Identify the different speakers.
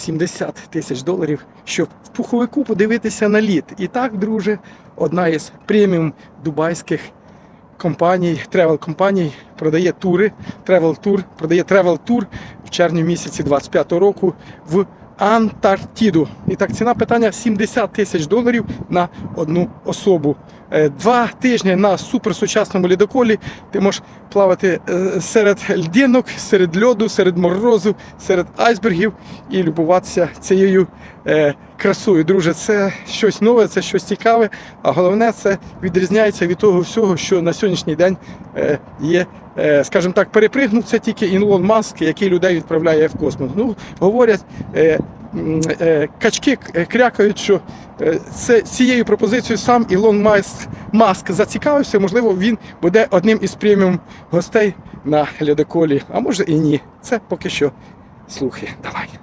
Speaker 1: 70 тисяч доларів, щоб в пуховику подивитися на лід. І так, друже, одна із преміум дубайських компаній, тревел компаній продає тури, тревел тур, продає тревел тур в червні місяці 25-го року в Антарктиду. І так, ціна питання 70 тисяч доларів на одну особу. Е, Два тижні на суперсучасному лідоколі ти можеш плавати е, серед льдинок, серед льоду, серед морозу, серед айсбергів і любуватися цією е, красою. Друже, це щось нове, це щось цікаве, а головне, це відрізняється від того всього, що на сьогоднішній день е, є. е, Скажімо так, перепригнув це тільки Ілон Маск, який людей відправляє в космос. Ну, говорять, е, качки крякають, що це цією пропозицією сам Ілон Маск, Маск зацікавився. Можливо, він буде одним із преміум гостей на льодоколі, а може і ні. Це поки що слухи. Давай.